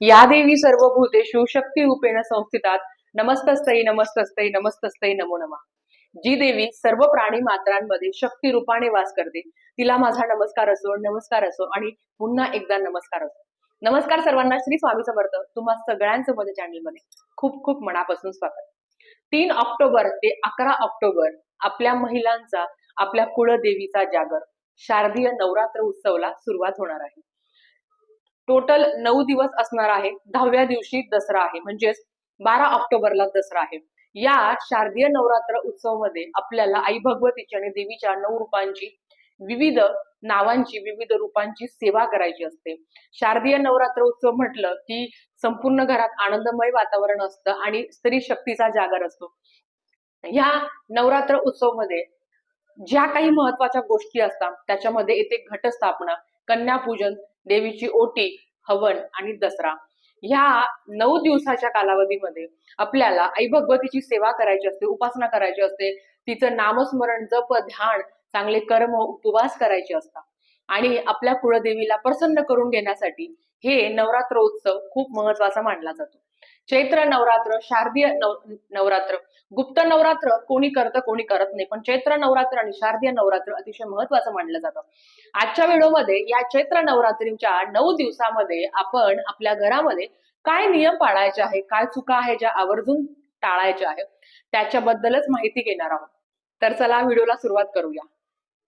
या देवी सर्व भूते शिवशक्ती रूपेण संस्थितात. नमस्तस्तई नमस्तस्तई नमस्तस्तई नमो नमः. जी देवी सर्व प्राणी मात्रांमध्ये शक्ती रूपाने वास करते. तिला माझा नमस्कार असो नमस्कार असो आणि पुन्हा एकदा नमस्कार असो. नमस्कार सर्वांना श्री स्वामी समर्थ तुम्हा सगळ्यांचं माझ्या चॅनलमध्ये खूप खूप मनापासून स्वागत. तीन ऑक्टोबर ते अकरा ऑक्टोबर आपल्या महिलांचा आपल्या कुळदेवीचा जागर. शारदीय नवरात्र उत्सवला सुरुवात होणार आहे. टोटल नऊ दिवस असणार आहे. दहाव्या दिवशी दसरा आहे. म्हणजेच बारा ऑक्टोबरला दसरा आहे. या शारदीय नवरात्र उत्सवमध्ये आपल्याला आई भगवतीची आणि देवीच्या नऊ रूपांची विविध नावांची विविध रूपांची सेवा करायची असते. शारदीय नवरात्र उत्सव म्हटलं की संपूर्ण घरात आनंदमय वातावरण असतं आणि स्त्री शक्तीचा जागर असतो. ह्या नवरात्र उत्सवमध्ये ज्या काही महत्त्वाच्या गोष्टी असतात त्याच्यामध्ये येते घटस्थापना कन्यापूजन देवीची ओटी हवन आणि दसरा. ह्या नऊ दिवसाच्या कालावधीमध्ये आपल्याला आई भगवतीची सेवा करायची असते उपासना करायची असते. तिचं नामस्मरण जप ध्यान चांगले कर्म उपवास करायचे असतात. आणि आपल्या कुळदेवीला प्रसन्न करून घेण्यासाठी हे नवरात्र उत्सव खूप महत्त्वाचा मानला जातो. चैत्र नवरात्र शारदीय नव नवरात्र गुप्त नवरात्र कोणी करतं कोणी करत नाही. पण चैत्र नवरात्र आणि शारदीय नवरात्र अतिशय महत्वाचं मानलं जातं. आजच्या व्हिडिओमध्ये या चैत्र नवरात्रीच्या नऊ दिवसामध्ये आपण आपल्या घरामध्ये काय नियम पाळायचे आहे काय चुका आहे ज्या आवर्जून टाळायच्या आहेत त्याच्याबद्दलच माहिती घेणार आहोत. तर चला व्हिडिओला सुरुवात करूया.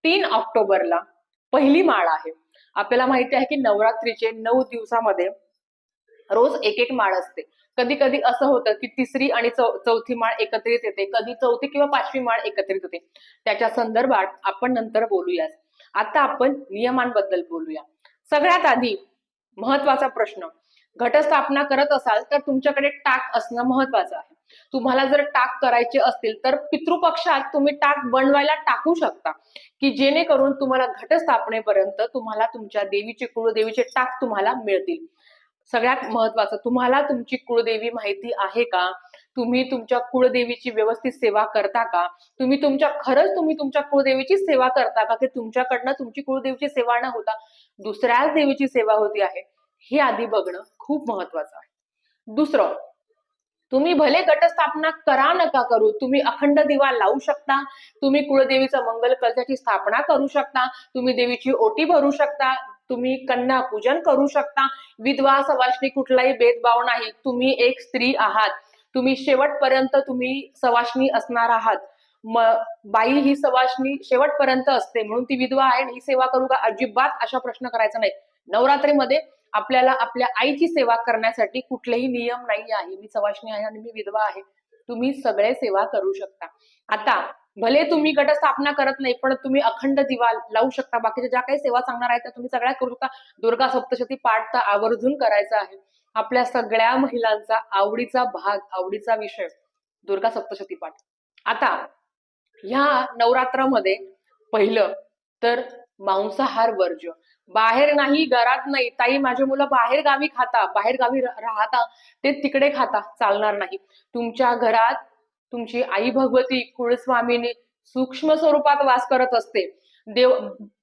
तीन ऑक्टोबरला पहिली माळ आहे. आपल्याला माहिती आहे की नवरात्रीचे नऊ दिवसामध्ये रोज एक एक माळ असते. कधी कधी असं होतं की तिसरी आणि चौथी माळ एकत्रित येते. कधी चौथी किंवा पाचवी माळ एकत्रित होते. त्याच्या संदर्भात आपण नंतर बोलूया आता आपण नियमांबद्दल बोलूया. सगळ्यात आधी महत्त्वाचा प्रश्न. घटस्थापना करत असाल तर तुमच्याकडे टाक असणं महत्वाचं आहे. तुम्हाला जर टाक करायचे असतील तर पितृपक्षात तुम्ही टाक बनवायला टाकू शकता. की जेणेकरून तुम्हाला घटस्थापनेपर्यंत तुम्हाला तुमच्या देवीचे कुळदेवीचे टाक तुम्हाला मिळतील. सगळ्यात महत्वाचं तुम्हाला तुमची कुळदेवी माहिती आहे का? तुम्ही तुमच्या कुळदेवीची व्यवस्थित सेवा करता का? तुम्ही तुमच्या खरंच तुम्ही तुमच्या कुळदेवीची सेवा करता का? की तुमच्याकडनं तुमची कुळदेवीची सेवा न होता दुसऱ्याच देवीची सेवा होती आहे? हे आधी बघणं खूप महत्वाचं आहे. दुसरं तुम्ही भले गटस्थापना करा नका करू तुम्ही अखंड दिवा लावू शकता तुम्ही कुळदेवीचा मंगल कलशाची स्थापना करू शकता तुम्ही देवीची ओटी भरू शकता तुम्ही कन्या पूजन करू शकता. विधवा सवाशणी कुठलाही भेदभाव नाही. तुम्ही एक स्त्री आहात. तुम्ही शेवटपर्यंत तुम्ही सवाशणी असणार आहात. म बाई ही सवाशणी शेवटपर्यंत असते. म्हणून ती विधवा आहे आणि ही सेवा करू का अजिबात अशा प्रश्न करायचा नाही. नवरात्रीमध्ये आपल्याला आपल्या आईची सेवा करण्यासाठी कुठलेही नियम नाही आहे. मी सवाशणी आहे आणि मी विधवा आहे. तुम्ही सगळे सेवा करू शकता. आता भले तुम्ही गटस्थापना करत नाही पण तुम्ही अखंड दिवा लावू शकता. बाकीच्या ज्या काही सेवा सांगणार आहेत त्या तुम्ही सगळ्या करू शकता. दुर्गा सप्तशती पाठ तर आवर्जून करायचा आहे. आपल्या सगळ्या महिलांचा आवडीचा भाग आवडीचा विषय दुर्गा सप्तशती पाठ. आता ह्या नवरात्रामध्ये पहिलं तर मांसाहार वर्ज्य. बाहेर नाही घरात नाही. ताई माझी मुलं बाहेर गावी खाता बाहेर गावी राहता. ते तिकडे खाता चालणार नाही. तुमच्या घरात तुमची आई भगवती कुळस्वामिनी सूक्ष्म स्वरूपात वास करत असते. देव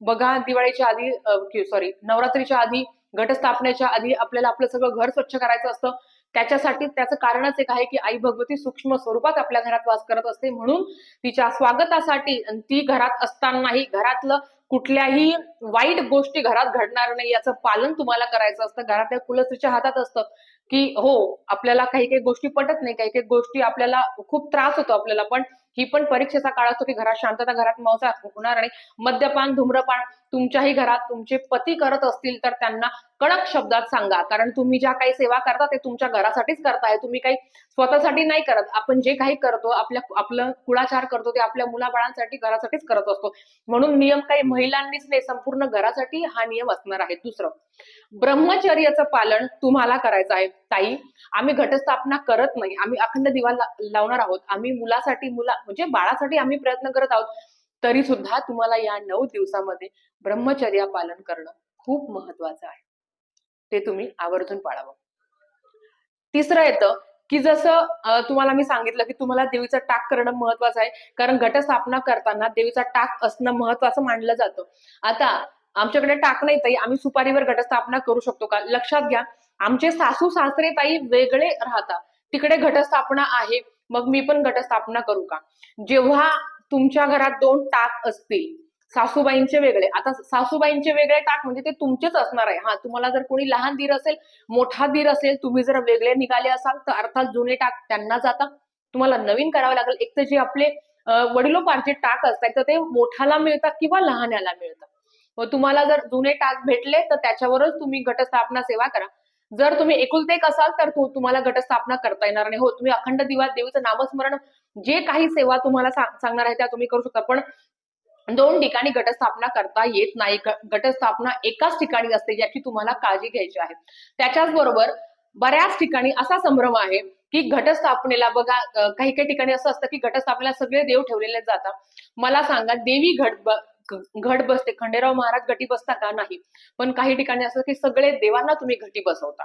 बघा दिवाळीच्या आधी सॉरी नवरात्रीच्या आधी घटस्थापनेच्या आधी आपल्याला आपलं सगळं घर स्वच्छ करायचं असतं. त्याच्यासाठी त्याचं कारणच एक आहे की आई भगवती सूक्ष्म स्वरूपात आपल्या घरात वास करत असते. म्हणून तिच्या स्वागतासाठी ती घरात असतानाही घरातलं कुठल्याही वाईट गोष्टी घरात घडणार नाही याचं पालन तुम्हाला करायचं असतं. घरातल्या कुलस्त्रीच्या हातात असतं की हो आपल्याला काही काही गोष्टी पटत नाही काही काही गोष्टी आपल्याला खूप त्रास होतो आपल्याला. पण ही पण परीक्षेचा काळ असतो की घरात शांतता घरात मौसा होणार नाही मद्यपान धूम्रपान तुमच्याही घरात तुमचे पती करत असतील तर त्यांना कडक शब्दात सांगा. कारण तुम्ही ज्या काही सेवा करता ते तुमच्या घरासाठीच करताय. तुम्ही काही स्वतःसाठी नाही करत. आपण जे काही करतो आपल्या आपलं कुळाचार करतो ते आपल्या मुलाबाळांसाठी घरासाठीच करत असतो. म्हणून नियम काही महिलांनीच नाही संपूर्ण घरासाठी हा नियम असणार आहे. दुसरं ब्रह्मचर्याचं पालन तुम्हाला करायचं आहे. ताई आम्ही घटस्थापना करत नाही. आम्ही अखंड दिवा लावणार आहोत. आम्ही मुलासाठी मुला म्हणजे बाळासाठी आम्ही प्रयत्न करत आहोत. तरी सुद्धा तुम्हाला या नऊ दिवसामध्ये ब्रह्मचर्या पालन करणं खूप महत्वाचं आहे. ते तुम्ही आवर्जून पाळावं. तिसरं येतं की जसं तुम्हाला मी सांगितलं की तुम्हाला देवीचा टाक करणं महत्वाचं आहे. कारण घटस्थापना करताना देवीचा टाक असणं महत्वाचं मानलं जातं. आता आमच्याकडे टाक नाही ताई आम्ही सुपारीवर घटस्थापना करू शकतो का? लक्षात घ्या आमचे सासू सासरे ताई वेगळे राहतात. तिकडे घटस्थापना आहे मग मी पण घटस्थापना करू का? जेव्हा तुमच्या घरात दोन टाक असतील. सासूबाईंचे वेगळे. आता सासूबाईंचे वेगळे टाक म्हणजे ते तुमचेच असणार आहे. हा तुम्हाला जर कोणी लहान दीर असेल मोठा दीर असेल तुम्ही जर वेगळे निघाले असाल तर अर्थात जुने टाक त्यांना जाता. तुम्हाला नवीन करावं लागेल. एक तर जे आपले वडिलोपारचे टाक असतात तर ते मोठाला मिळतात किंवा लहान्याला मिळतात. मग तुम्हाला जर जुने टाक भेटले तर त्याच्यावरच तुम्ही घटस्थापना सेवा करा. जर तुम्ही एकुलते एक असाल तर तुम्हाला घटस्थापना करता येणार नाही. हो तुम्ही अखंड दिवा देवीचं नामस्मरण जे काही सेवा तुम्हाला सांगणार आहे त्या तुम्ही करू शकता. पण दोन ठिकाणी घटस्थापना करता येत नाही. गटस्थापना घटस्थापना एकाच ठिकाणी असते याची तुम्हाला काळजी घ्यायची आहे. त्याच्याच बरोबर बऱ्याच ठिकाणी असा संभ्रम आहे की घटस्थापनेला बघा काही काही ठिकाणी असं असतं की घटस्थापनेला सगळे देव ठेवलेले जातात. मला सांगा देवी घट घट बसते. खंडेराव महाराज घटी बसता का नाही? पण काही ठिकाणी असं की सगळे देवांना तुम्ही घटी बसवता.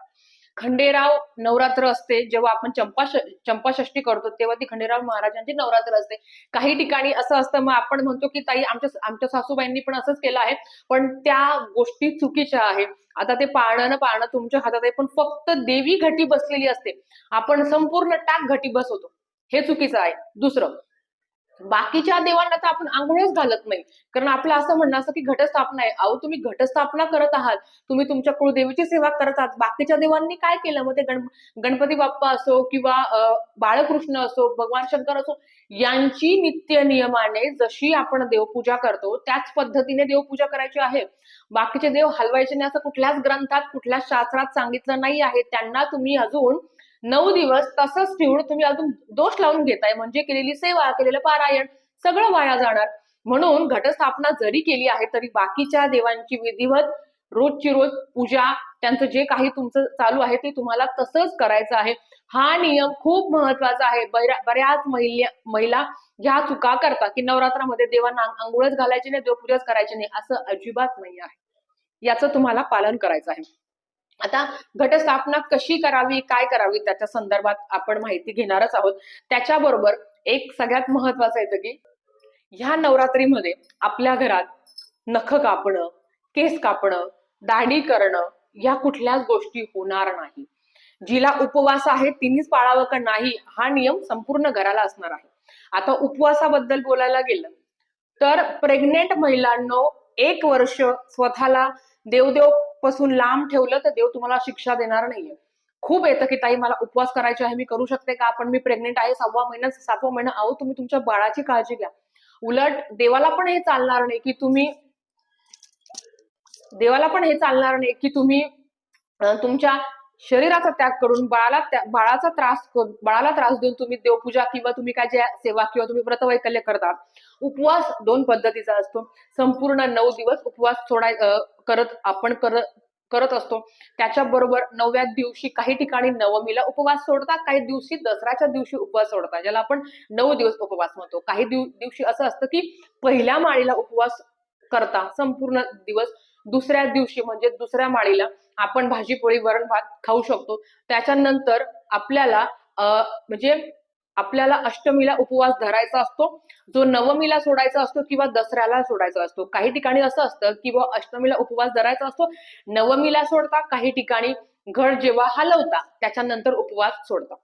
खंडेराव नवरात्र असते. जेव्हा आपण चंपा चंपाषष्ठी करतो तेव्हा ती खंडेराव महाराजांची नवरात्र असते. काही ठिकाणी असं असतं मग आपण म्हणतो की ताई आमच्या आमच्या सासूबाईंनी पण असंच केलं आहे. पण त्या गोष्टी चुकीच्या आहे. आता ते पाळणं न पाळणं तुमच्या हातात आहे. पण फक्त देवी घटी बसलेली असते. आपण संपूर्ण टाक घटी बसवतो. हे चुकीचं आहे. दुसरं बाकीच्या देवांना तर आपण आंघोळच घालत नाही. कारण आपलं असं म्हणणं असं की घटस्थापना आहे. अहो तुम्ही घटस्थापना करत आहात. तुम्ही तुमच्या कुळदेवीची सेवा करत आहात. बाकीच्या देवांनी काय केलं? मग ते गण गणपती बाप्पा असो किंवा बाळकृष्ण असो भगवान शंकर असो यांची नित्य नियमाने जशी आपण देवपूजा करतो त्याच पद्धतीने देवपूजा करायची आहे. बाकीचे देव हलवायचे नाही असं कुठल्याच ग्रंथात कुठल्याच शास्त्रात सांगितलं नाही आहे. त्यांना तुम्ही अजून नऊ दिवस तसंच ठेवून तुम्ही अजून दोष लावून घेताय म्हणजे केलेली सेवा केलेलं पारायण सगळं वाया जाणार. म्हणून घटस्थापना जरी केली आहे तरी बाकीच्या देवांची विधिवत रोजची रोज पूजा त्यांचं जे काही तुमचं चालू आहे ते तुम्हाला तसंच करायचं आहे. हा नियम खूप महत्त्वाचा आहे. बऱ्या- बऱ्याच महिला महिला ह्या चुका करतात की नवरात्रामध्ये देवांना आंघोळच घालायची नाही देवपूजाच करायची नाही असं अजिबात नाही आहे. याचं तुम्हाला पालन करायचं आहे. आता घटस्थापना कशी करावी काय करावी त्याच्या संदर्भात आपण माहिती घेणारच आहोत. त्याच्याबरोबर एक सगळ्यात महत्वाचं येतं की ह्या नवरात्रीमध्ये आपल्या घरात नख कापणं केस कापणं दाढी करणं या कुठल्याच गोष्टी होणार नाही. जिला उपवास आहे तिनेच पाळावं का नाही हा नियम संपूर्ण घराला असणार आहे. आता उपवासाबद्दल बोलायला गेलं तर प्रेग्नेंट महिलांनो एक वर्ष स्वतःला देवदेव पासून लांब ठेवलं तर देव तुम्हाला शिक्षा देणार नाहीये. खूप येतं की ताई मला उपवास करायचे आहे मी करू शकते का? पण मी प्रेग्नेंट आहे सहावा महिना सातवा महिना अहो तुम्ही तुमच्या बाळाची काळजी घ्या. उलट देवाला पण हे चालणार नाही की तुम्ही देवाला पण हे चालणार नाही की तुम्ही तुमच्या शरीराचा त्याग करून बाळाला बाळाचा त्रास करून- बाळाला त्रास देऊन तुम्ही देवपूजा किंवा तुम्ही काय ज्या सेवा किंवा तुम्ही व्रतवैकल्य करतात उपवास दोन पद्धतीचा असतो. संपूर्ण नऊ दिवस उपवास सोडाय करत आपण करत करत असतो. त्याच्याबरोबर नवव्या दिवशी काही ठिकाणी नवमीला उपवास सोडतात काही दिवशी दसऱ्याच्या दिवशी उपवास सोडतात ज्याला आपण नऊ दिवस उपवास म्हणतो. काही दिवशी असं असतं की पहिल्या माळीला उपवास करता संपूर्ण दिवस दुसऱ्या दिवशी म्हणजे दुसऱ्या माळीला आपण भाजी पोळी वरण भात खाऊ शकतो. त्याच्यानंतर आपल्याला अं, म्हणजे आपल्याला अष्टमीला उपवास धरायचा असतो. जो नवमीला सोडायचा असतो किंवा दसऱ्याला सोडायचा असतो. काही ठिकाणी असं असतं की बा अष्टमीला उपवास धरायचा असतो. नवमीला सोडता काही ठिकाणी घर जेव्हा हलवता त्याच्यानंतर उपवास सोडता.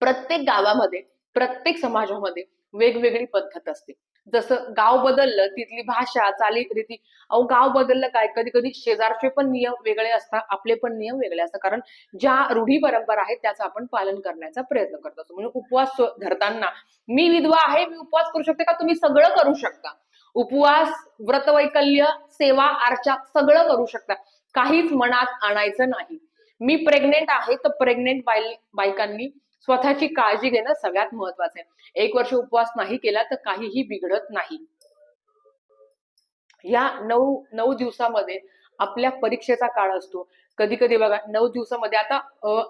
प्रत्येक गावामध्ये प्रत्येक समाजामध्ये वेगवेगळी पद्धत असते. जसं गाव बदललं तिथली भाषा चालीरीती अहो गाव बदललं काय? कधी कधी शेजारचे पण नियम वेगळे असतात आपले पण नियम वेगळे असतात. कारण ज्या रूढी परंपरा आहेत त्याचं आपण पालन करण्याचा प्रयत्न करत. असतो म्हणजे उपवास धरताना. मी विधवा आहे मी उपवास करू शकते का? तुम्ही सगळं करू शकता. उपवास व्रतवैकल्य सेवा अर्चा सगळं करू शकता. काहीच मनात आणायचं नाही. मी प्रेग्नेंट आहे तर प्रेग्नेंट बाई बायकांनी स्वतःची काळजी घेणं सगळ्यात महत्वाचं आहे. एक वर्ष उपवास नाही केला तर काहीही बिघडत नाही. या नऊ नऊ दिवसामध्ये आपल्या परीक्षेचा काळ असतो. कधी कधी बघा नऊ दिवसामध्ये आता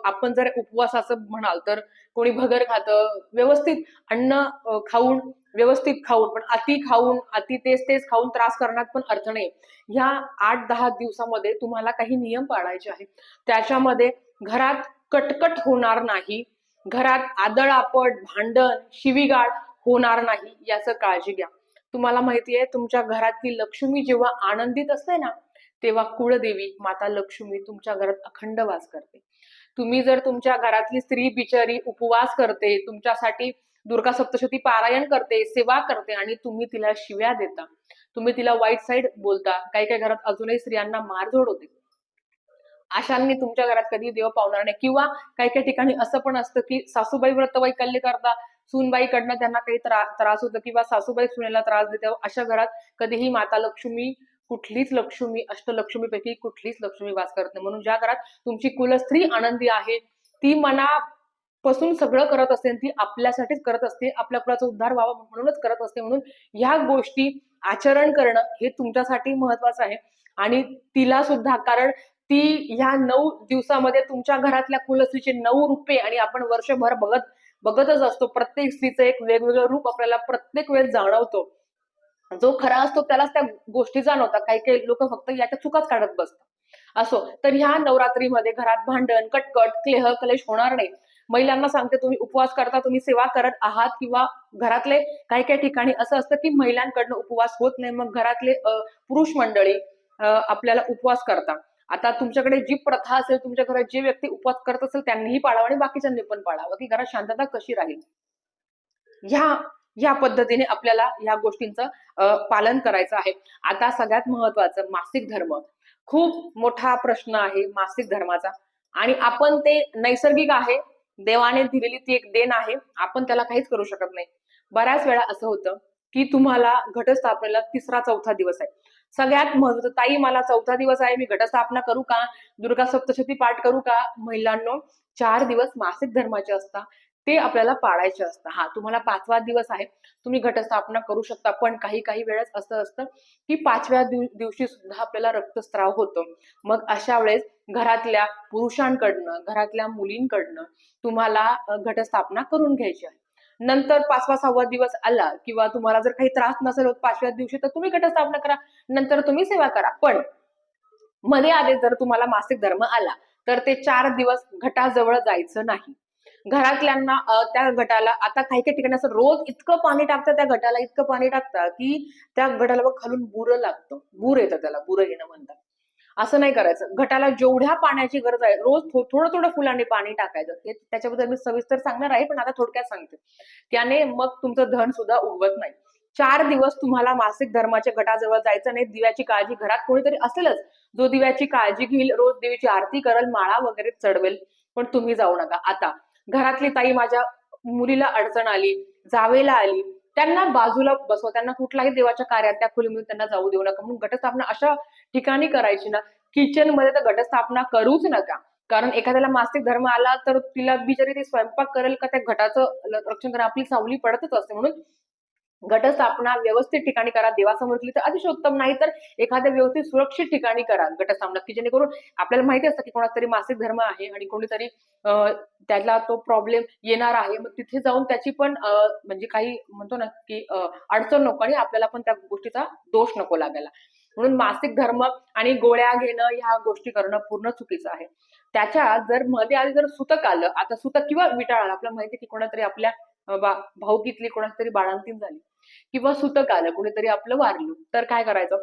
आपण जर उपवास असं म्हणाल तर कोणी भगर खातं व्यवस्थित अन्न खाऊन व्यवस्थित खाऊन पण अति खाऊन अति तेच तेच खाऊन त्रास करण्यात पण अर्थ नाही ह्या आठ दहा दिवसामध्ये तुम्हाला काही नियम पाळायचे आहेत. त्याच्यामध्ये घरात कटकट होणार नाही. घरात आदळापट भांडण शिवीगाळ होणार नाही याचं काळजी घ्या. तुम्हाला माहिती आहे तुमच्या घरातली लक्ष्मी जेव्हा आनंदित असते ना तेव्हा कुळदेवी माता लक्ष्मी तुमच्या घरात अखंड वास करते. तुम्ही जर तुमच्या घरातली स्त्री बिचारी उपवास करते तुमच्यासाठी दुर्गा सप्तशती पारायण करते सेवा करते आणि तुम्ही तिला शिव्या देता तुम्ही तिला वाईट साईड बोलता काही काही घरात अजूनही स्त्रियांना मारझोड होते. अशांनी तुमच्या घरात कधी देव पावणार नाही. किंवा काही काही ठिकाणी असं पण असतं की सासूबाई व्रत वैकल्य करता सूनबाईकडनं त्यांना काही त्रास होतो किंवा सासूबाई सुनेला त्रास देते अशा घरात कधीही माता लक्ष्मी कुठलीच लक्ष्मी अष्टलक्ष्मीपैकी कुठलीच लक्ष्मी वास करत नाही. म्हणून ज्या घरात तुमची कुलस्त्री आनंदी आहे ती मनापासून सगळं करत असते ती आपल्यासाठीच करत असते आपल्या कुळाचा उद्धार व्हावा म्हणूनच करत असते. म्हणून ह्या गोष्टी आचरण करणं हे तुमच्यासाठी महत्वाचं आहे. आणि तिला सुद्धा कारण ती ह्या नऊ दिवसामध्ये तुमच्या घरातल्या कुलस्त्रीचे नऊ रूपे आणि आपण वर्षभर बघत बघतच असतो. प्रत्येक स्त्रीचं एक वेगवेगळं रूप आपल्याला प्रत्येक वेळेस जाणवतो. जो खरा असतो त्यालाच त्या गोष्टी जाणवतात. काही काही लोक फक्त याच्या चुकाच काढत बसतात. असो तर ह्या नवरात्रीमध्ये घरात भांडण कटकट क्लेह कलेश होणार नाही. महिलांना सांगते तुम्ही उपवास करता तुम्ही सेवा करत आहात किंवा घरातले काही काही ठिकाणी असं असतं की महिलांकडनं उपवास होत नाही. मग घरातले पुरुष मंडळी आपल्याला उपवास करतात. आता तुमच्याकडे जी प्रथा असेल तुमच्या घरात जे व्यक्ती उपवास करत असेल त्यांनीही पाळावं आणि बाकीच्यांनी पण पाळावं. की घरात शांतता कशी राहील? ह्या ह्या पद्धतीने आपल्याला ह्या गोष्टींचं पालन करायचं आहे. आता सगळ्यात महत्वाचं मासिक धर्म. खूप मोठा प्रश्न आहे मासिक धर्माचा. आणि आपण ते नैसर्गिक आहे. देवाने दिलेली ती एक देण आहे. आपण त्याला काहीच करू शकत नाही. बऱ्याच वेळा असं होतं की तुम्हाला घटस्थापनेला तिसरा चौथा दिवस आहे. सगळ्यात महत्वाचं ताई मला चौथा दिवस आहे मी घटस्थापना करू का? दुर्गा सप्तशती पाठ करू का? महिलांनो चार दिवस मासिक धर्माचे असतात. ते आपल्याला पाळायचे असतात. हा तुम्हाला पाचवा दिवस आहे. तुम्ही घटस्थापना करू शकता. पण काही काही वेळेस असं असतं की पाचव्या दिवशी सुद्धा आपल्याला रक्तस्राव होतो. मग अशा वेळेस घरातल्या पुरुषांकडनं घरातल्या मुलींकडनं तुम्हाला घटस्थापना करून घ्यायची आहे. नंतर पाचवा सहावा दिवस आला किंवा तुम्हाला जर काही त्रास नसेल होत पाचव्या दिवशी तर तुम्ही घटस्थापना करा. नंतर तुम्ही सेवा करा. पण मध्ये आले जर तुम्हाला मासिक धर्म आला तर ते चार दिवस घटाजवळ जायचं नाही. घरातल्यांना त्या गटाला आता काही काही ठिकाणी असं रोज इतकं पाणी टाकतं त्या गटाला इतकं पाणी टाकतं की त्या गटाला खालून बुर लागतं. बूर येतं त्याला बुर येणं म्हणतात. असं नाही करायचं. घटाला जेवढ्या पाण्याची गरज आहे रोज थो- थोडं थोडं फुलांनी पाणी टाकायचं. हे- त्याच्याबद्दल मी सविस्तर सांगणार आहे पण आता थोडक्यात सांगते. त्याने मग तुमचं धन सुद्धा उगवत नाही. चार दिवस तुम्हाला मासिक धर्माच्या गटाजवळ जायचं नाही. दिव्याची काळजी घरात कोणीतरी असेलच. जो दिव्याची काळजी घेईल रोज देवीची आरती करेल माळा वगैरे चढवेल. पण तुम्ही जाऊ नका. आता घरातली ताई माझ्या मुलीला अडचण आली जावेला आली त्यांना बाजूला बसवा त्यांना कुठल्याही देवाच्या कार्यात त्या खोलीमध्ये त्यांना जाऊ देऊ नका. म्हणून घटस्थापना अशा ठिकाणी करायची ना किचनमध्ये तर घटस्थापना करूच नका. कारण एखाद्याला मासिक धर्म आला तर तिला बिचारी ती स्वयंपाक करेल का त्या घटाचं रक्षण करा आपली सावली पडतच असते. म्हणून घटस्थापना व्यवस्थित ठिकाणी करा. देवासमोर केली तर अतिशय उत्तम नाही तर एखाद्या व्यवस्थित सुरक्षित ठिकाणी करा घटस्थापना. की जेणेकरून आपल्याला माहिती असतं की कोणाचा तरी मासिक धर्म आहे आणि कोणीतरी अं, त्याला तो प्रॉब्लेम येणार आहे. मग तिथे जाऊन त्याची पण म्हणजे काही म्हणतो ना की अडचण नको आणि आपल्याला पण त्या गोष्टीचा दोष नको लागायला. म्हणून मासिक धर्म आणि गोळ्या घेणं ह्या गोष्टी करणं पूर्ण चुकीचं आहे. त्याच्या जर मध्ये आधी जर सुतक आलं आता सुतक किंवा विटाळ आलं आपल्याला माहिती की कोणातरी आपल्या भाऊकीतली कोणाची तरी बाळांतीन झाली किंवा सुतक आलं कुणीतरी आपलं वारलं तर काय करायचं?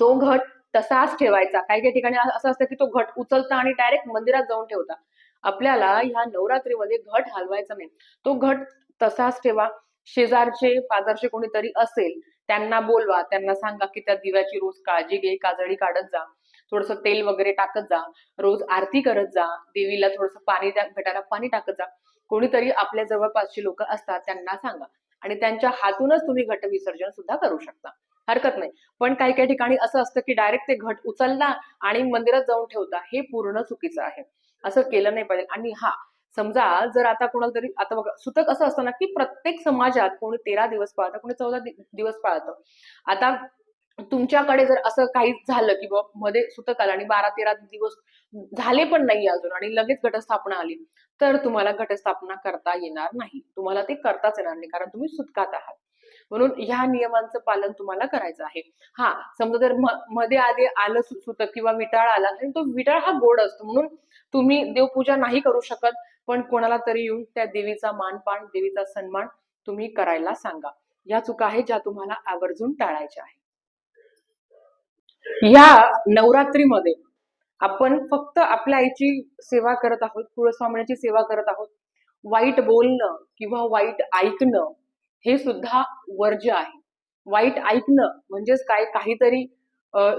तो घट तसाच ठेवायचा. काही काही ठिकाणी असं असतं की तो घट उचलता आणि डायरेक्ट मंदिरात जाऊन ठेवता. आपल्याला ह्या नवरात्रीमध्ये घट हलवायचा नाही. तो घट तसाच ठेवा. शेजारचे पाजारचे कोणीतरी असेल त्यांना बोलवा. त्यांना सांगा की त्या दिव्याची रोज काळजी घे काजळी काढत जा. थोडस तेल वगैरे टाकत जा. रोज आरती करत जा. देवीला थोडस पाणी त्या घटाला पाणी टाकत जा. कोणीतरी आपल्या जवळपासची लोक असतात त्यांना सांगा. आणि त्यांच्या हातूनच तुम्ही घट विसर्जन सुद्धा करू शकता. हरकत नाही. पण काही काही ठिकाणी असं असतं की डायरेक्ट ते घट उचलला आणि मंदिरात जाऊन ठेवता हे पूर्ण चुकीचं आहे. असं केलं नाही पाहिजे. आणि हा समजा जर आता कोणाला तरी आता बघा सुतक असं असतं ना की प्रत्येक समाजात कोणी तेरा दिवस पाळतं कोणी चौदा दिवस पाळतं. आता तुमच्याकडे जर असं काही झालं की बुवा मध्ये सुतक आलं आणि बारा तेरा दिवस झाले पण नाही अजून आणि लगेच घटस्थापना आली तर तुम्हाला घटस्थापना करता येणार नाही. तुम्हाला ते करताच येणार नाही कारण तुम्ही सुतकात आहात. म्हणून ह्या नियमांचं पालन तुम्हाला करायचं आहे. हा समजा जर मध्ये आधी आलं सुचत किंवा विटाळ आला आणि तो विटाळ हा गोड असतो. म्हणून तुम्ही देवपूजा नाही करू शकत पण कोणाला तरी येऊन त्या देवीचा मानपान देवीचा सन्मान तुम्ही करायला सांगा. या चुका आहेत ज्या तुम्हाला आवर्जून टाळायच्या आहेत. या नवरात्रीमध्ये आपण फक्त आपल्या आईची सेवा करत आहोत कुळस्वामिनीची सेवा करत आहोत. वाईट बोलणं किंवा वाईट ऐकणं हे सुद्धा वर्ज्य आहे. वाईट ऐकणं म्हणजेच काय? काहीतरी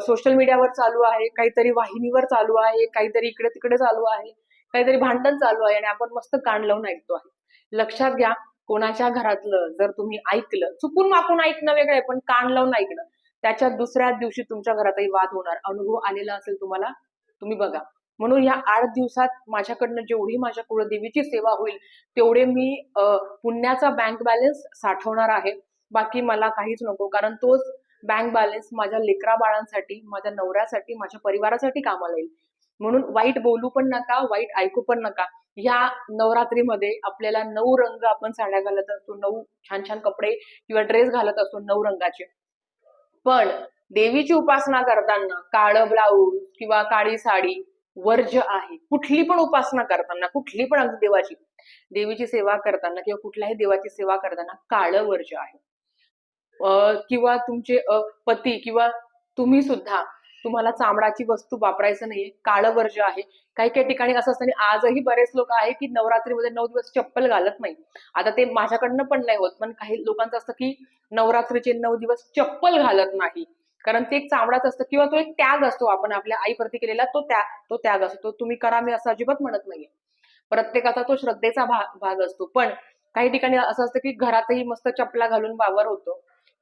सोशल मीडियावर चालू आहे काहीतरी वाहिनीवर चालू आहे काहीतरी इकडे तिकडे चालू आहे काहीतरी भांडण चालू आहे आणि आपण मस्त कान लावून ऐकतो आहे. लक्षात घ्या कोणाच्या घरातलं जर तुम्ही ऐकलं चुकून मापून ऐकणं वेगळं आहे पण कान लावून ऐकणं. त्याच्या दुसऱ्या दिवशी तुमच्या घरातही वाद होणार. अनुभव आलेला असेल तुम्हाला तुम्ही बघा. म्हणून या आठ दिवसात माझ्याकडनं जेवढी माझ्या कुळदेवीची सेवा होईल तेवढे मी पुण्याचा बँक बॅलन्स साठवणार आहे. बाकी मला काहीच नको कारण तोच बँक बॅलन्स माझ्या लेकरा बाळांसाठी माझ्या नवऱ्यासाठी माझ्या परिवारासाठी कामाला येईल. म्हणून वाईट बोलू पण नका वाईट ऐकू पण नका. ह्या नवरात्रीमध्ये आपल्याला नऊ रंग आपण साड्या घालत असतो नऊ छान छान कपडे किंवा ड्रेस घालत असतो नऊ रंगाचे. पण देवीची उपासना करताना काळं ब्लाऊज किंवा काळी साडी वर्ज्य आहे. कुठली पण उपासना करताना कुठली पण अगदी देवाची देवीची सेवा करताना किंवा कुठल्याही देवाची सेवा करताना काळं वर्ज्य आहे. किंवा तुमचे पती किंवा तुम्ही सुद्धा तुम्हाला चामडाची वस्तू वापरायचं नाहीये काळं वर्ज्य आहे. काही काही ठिकाणी असं असतं आणि आजही बरेच लोक आहे की नवरात्रीमध्ये नऊ दिवस चप्पल घालत नाही आता ते माझ्याकडनं पण नाही होत पण काही लोकांचं असतं की नवरात्रीचे नऊ दिवस चप्पल घालत नाही. कारण ते एक चामडाच असतं किंवा तो एक त्याग असतो आपण आपल्या आईप्रती केलेला तो त्या तो त्याग असतो. तो तुम्ही करा मी असं अजिबात म्हणत नाहीये. प्रत्येकाचा तो श्रद्धेचा भाग भाग असतो. पण काही ठिकाणी असं असतं की घरातही मस्त चपला घालून वावर होतो.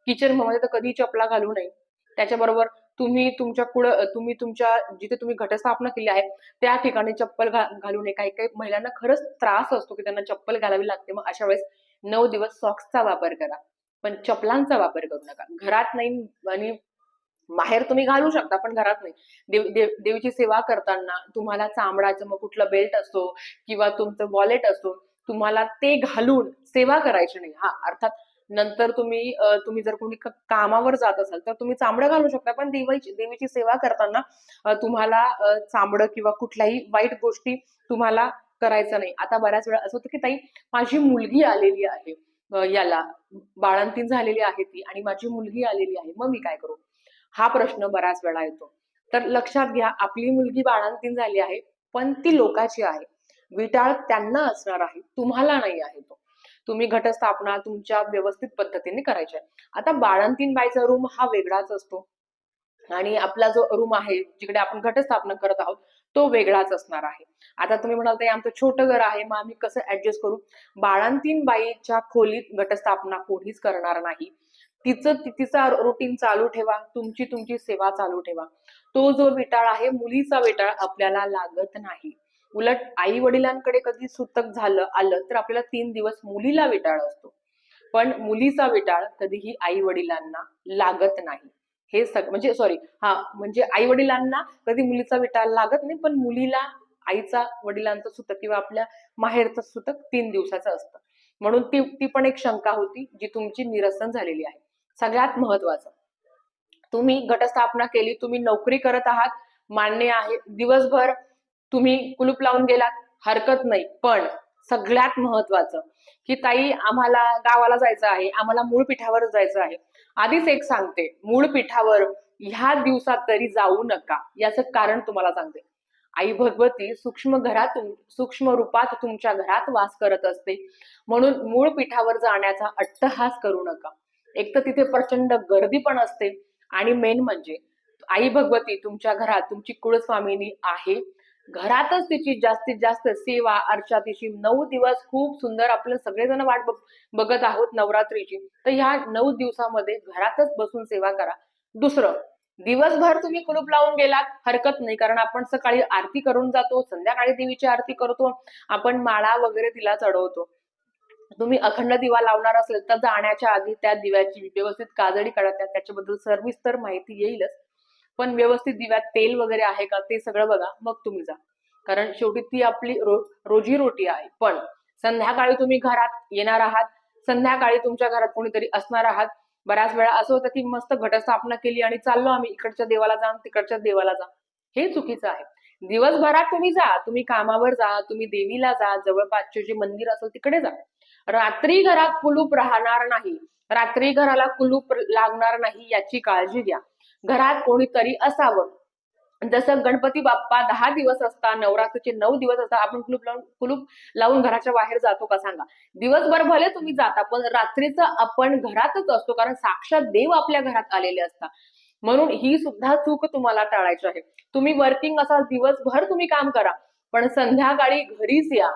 किचनमध्ये तर कधी चपला घालू नये. त्याच्याबरोबर तुम्ही तुमच्या कुड तुम्ही तुमच्या जिथे तुम्ही घटस्थापना केली आहे त्या ठिकाणी चप्पल घालू नये. काही काही महिलांना खरंच त्रास असतो की त्यांना चप्पल घालावी लागते. मग अशा वेळेस नऊ दिवस सॉक्सचा वापर करा. पण चपलांचा वापर करू नका. घरात नाही आणि बाहेर तुम्ही घालू शकता पण घरात नाही. देव देव देवीची सेवा करताना तुम्हाला चामडाचं मग कुठलं बेल्ट असो किंवा तुमचं वॉलेट असो तुम्हाला ते घालून सेवा करायची नाही. हा अर्थात नंतर तुम्ही तुम्ही जर कोणी कामावर जात असाल तर तुम्ही चामडं घालू शकता. पण देवाची देवीची सेवा करताना तुम्हाला चामडं किंवा कुठल्याही वाईट गोष्टी तुम्हाला करायचं नाही. आता बऱ्याच वेळा असं होतं की ताई माझी मुलगी आलेली आहे याला. बाळंतीण झालेली आहे ती आणि माझी मुलगी आलेली आहे. मग मी काय करू? हा प्रश्न बऱ्याच वेळा येतो. तर लक्षात घ्या आपली मुलगी बाळंतीण झाली आहे पण ती लोकाची आहे. विटाळ त्यांना असणार आहे तुम्हाला नाही आहे तो. तुम्ही घटस्थापना तुमच्या व्यवस्थित पद्धतीने करायची आहे आता बाळांतीन बाईचा रूम हा वेगळाच असतो. आणि आपला जो रूम आहे जिकडे आपण घटस्थापना करत आहोत तो वेगळाच असणार आहे. आता तुम्ही म्हणाल तर आमचं छोटं घर आहे मग आम्ही कसं ऍडजस्ट करू? बाळांतीन बाईच्या खोलीत घटस्थापना कोणीच करणार नाही. तिचं तिचा रुटीन चालू ठेवा तुमची तुमची सेवा चालू ठेवा. तो जो विटाळ आहे मुलीचा विटाळ आपल्याला लागत नाही. उलट आई वडिलांकडे कधी सुतक झालं आलं तर आपल्याला तीन दिवस मुलीला विटाळ असतो. पण मुलीचा विटाळ कधीही आई वडिलांना लागत नाही. हे सग म्हणजे सॉरी हा म्हणजे आई वडिलांना कधी मुलीचा विटाळ लागत नाही पण मुलीला आईचा वडिलांचं सुतक किंवा आपल्या माहेरचं सुतक तीन दिवसाचं असतं. म्हणून ती ती पण एक शंका होती जी तुमची निरसन झालेली आहे. सगळ्यात महत्वाचं. तुम्ही घटस्थापना केली तुम्ही नोकरी करत आहात मान्य आहे दिवसभर तुम्ही कुलूप लावून गेलात हरकत नाही. पण सगळ्यात महत्वाचं की ताई आम्हाला गावाला जायचं आहे आम्हाला मूळ पीठावर जायचं आहे. आधीच एक सांगते मूळ पीठावर ह्या दिवसात तरी जाऊ नका याचं कारण तुम्हाला सांगते. आई भगवती सूक्ष्म घरातून सूक्ष्म रूपात तुमच्या घरात वास करत असते. म्हणून मूळ पीठावर जाण्याचा अट्टहास करू नका. एक तर तिथे प्रचंड गर्दी पण असते. आणि मेन म्हणजे आई भगवती तुमच्या घरात तुमची कुळस्वामिनी आहे. घरातच तिची जास्तीत जास्त सेवा अर्चा तिची नऊ दिवस खूप सुंदर आपलं सगळेजण वाट बघ- बघत आहोत नवरात्रीची. तर ह्या नऊ दिवसामध्ये घरातच बसून सेवा करा. दुसरं दिवसभर तुम्ही कुलूप लावून गेलात हरकत नाही. कारण आपण सकाळी आरती करून जातो संध्याकाळी देवीची आरती करतो आपण माळा वगैरे तिला चढवतो. तुम्ही अखंड दिवा लावणार असेल तर जाण्याच्या आधी त्या दिव्याची व्यवस्थित काजळी काढा त्या- त्याच्याबद्दल सर्विस्तर माहिती येईलच. पण व्यवस्थित दिव्यात तेल वगैरे आहे का ते सगळं बघा मग तुम्ही जा. कारण शेवटी ती आपली रो रोजी रोटी आहे. पण संध्याकाळी तुम्ही घरात येणार आहात संध्याकाळी तुमच्या घरात कोणीतरी असणार आहात. बऱ्याच वेळा असं होतं की मस्त घटस्थापना केली आणि चाललो आम्ही इकडच्या देवाला जा तिकडच्या देवाला जा. हे चुकीचं आहे. दिवसभरात तुम्ही जा तुम्ही कामावर जा तुम्ही देवीला जा जवळपासचे जे मंदिर असेल तिकडे जा. रात्री घरात कुलूप राहणार नाही. रात्री घराला कुलूप लागणार नाही याची काळजी घ्या. घरात कोणीतरी असावं. जसं गणपती बाप्पा दहा दिवस असतात नवरात्रीचे नऊ दिवस असतात आपण कुलूप लावून कुलूप लावून घराच्या बाहेर जातो का सांगा? दिवसभर भले तुम्ही जाता पण रात्रीचं आपण घरातच असतो कारण साक्षात देव आपल्या घरात आलेले असतात म्हणून ही सुद्धा चूक तुम्हाला टाळायची आहे. तुम्ही वर्किंग असाल दिवसभर तुम्ही काम करा पण संध्याकाळी घरीच या.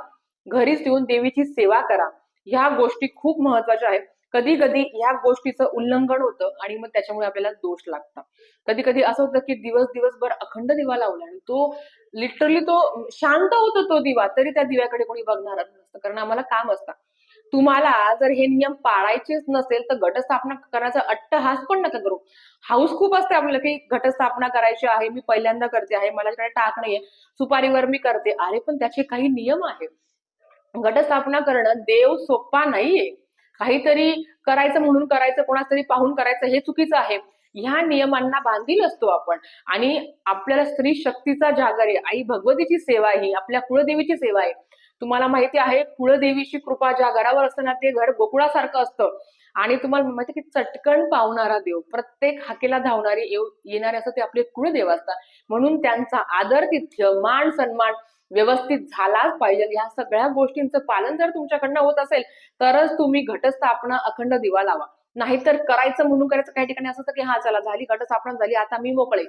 घरीच येऊन देवीची सेवा करा. ह्या गोष्टी खूप महत्त्वाच्या आहेत. कधी कधी ह्या गोष्टीचं उल्लंघन होतं आणि मग त्याच्यामुळे आपल्याला दोष लागतात. कधी कधी असं होतं की दिवस दिवसभर अखंड दिवा लावला आणि तो लिटरली तो शांत होतो तो दिवा तरी त्या दिव्याकडे कोणी बघणारच नसतं. कारण आम्हाला काम असतं. तुम्हाला जर हे नियम पाळायचेच नसेल तर घटस्थापना करायचा अट्टहास पण नका करू. हाऊस खूप असते आपल्याला की घटस्थापना करायची आहे मी पहिल्यांदा करते आहे मला काय टाक नाहीये सुपारीवर मी करते. अरे पण त्याचे काही नियम आहेत. घटस्थापना करणं देव सोपा नाहीये. काहीतरी करायचं म्हणून करायचं कोणाच तरी पाहून करायचं हे चुकीचं आहे. ह्या नियमांना बांधील असतो आपण. आणि आपल्याला स्त्री शक्तीचा जागर आहे आई भगवतीची सेवा ही आपल्या कुळदेवीची सेवा आहे. तुम्हाला माहिती आहे कुळदेवीची कृपा ज्या घरावर असतं ना ते घर गोकुळासारखं असतं. आणि तुम्हाला माहिती की चटकन पावणारा देव प्रत्येक हाकेला धावणारे येऊ येणारे असं ते आपले कुळदेव असतात. म्हणून त्यांचा आदर तिथ्य मान सन्मान व्यवस्थित झालाच पाहिजे. या सगळ्या गोष्टींचं पालन जर तुमच्याकडनं होत असेल तरच तुम्ही घटस्थापना अखंड दिवा लावा. नाहीतर करायचं म्हणून करायचं काही ठिकाणी असं की हा चला झाली घटस्थापना झाली आता मी मोकळे.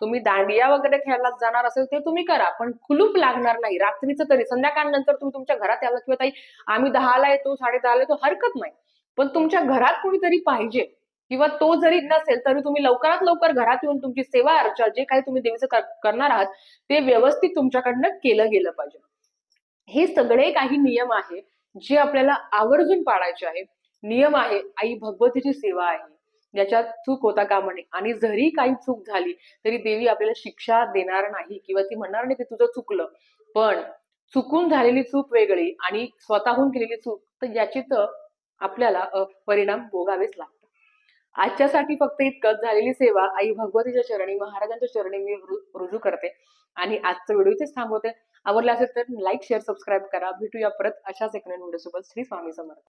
तुम्ही दांडिया वगैरे खेळायला जाणार असेल ते तुम्ही करा पण कुलूप लागणार नाही. रात्रीचं तरी संध्याकाळनंतर तुम्ही तुमच्या घरात यायला किंवा ताई आम्ही दहाला येतो साडे दहाला येतो हरकत नाही. पण तुमच्या घरात कुणीतरी पाहिजे. किंवा तो जरी नसेल तरी तुम्ही लवकरात लवकर घरात येऊन तुमची सेवा अर्चा जे काही तुम्ही देवीचं करणार आहात ते व्यवस्थित तुमच्याकडनं केलं गेलं पाहिजे. हे सगळे काही नियम आहे जे आपल्याला आवर्जून पाळायचे आहे नियम आहे आई भगवतीची सेवा आहे. ज्याच्यात चूक होता का म्हणे? आणि जरी काही चूक झाली तरी देवी आपल्याला शिक्षा देणार नाही किंवा ती म्हणणार नाही की तुझं चुकलं. पण चुकून झालेली चूक वेगळी आणि स्वतःहून केलेली चूक तर याची तर आपल्याला परिणाम भोगावेच लागतात. आजच्यासाठी फक्त इतकंच झालेली सेवा आई भगवतीच्या चरणी महाराजांच्या चरणी मी रुजू करते. आणि आजचा व्हिडिओ इथेच थांबवते. आवडला असेल तर लाईक शेअर सबस्क्राईब करा. भेटूया परत अशाच एक नवीन व्हिडिओ सोबत श्री स्वामी समर्थ.